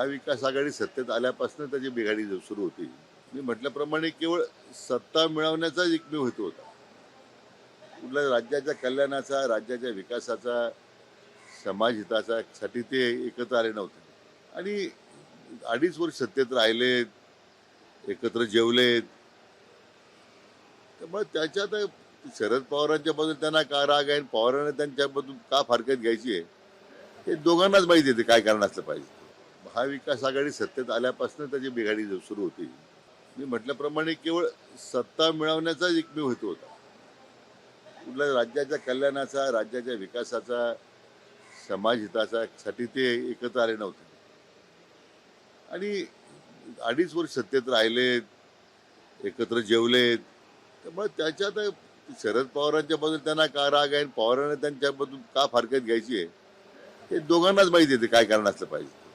महाविकास आघाडी सत्तेत आल्यापासून त्याची बिघाडी सुरू होती. मी म्हटल्याप्रमाणे केवळ सत्ता मिळवण्याचाच एकमेव हेतू होता. कुठल्या राज्याच्या कल्याणाचा राज्याच्या विकासाचा समाज हिताचा साठी ते एकत्र आले नव्हते. आणि अडीच वर्ष सत्तेत राहिलेत एकत्र जेवलेत. त्यामुळे त्याच्यात शरद पवारांच्या बद्दल त्यांना का राग आहे आणि पवारांना त्यांच्याबद्दल का फारकत घ्यायची आहे हे दोघांनाच माहिती येते काय कारण असलं पाहिजे. महाविकास आघाडी सत्तेत आल्यापासून त्याची बिघाडी सुरू होती. मी म्हटल्याप्रमाणे केवळ सत्ता मिळवण्याचाच एकमेव हेतू होता. कुठल्या राज्याच्या कल्याणाचा राज्याच्या विकासाचा समाज हिताचा साठी ते एकत्र आले नव्हते. आणि अडीच वर्ष सत्तेत राहिलेत एकत्र जेवलेत. त्यामुळे त्याच्यात शरद पवारांच्या बद्दल त्यांना का राग आहे? आणि पवारांना त्यांच्याबद्दल का फारकत घ्यायची आहे? हे दोघांनाच माहिती येते काय कारण असलं पाहिजे.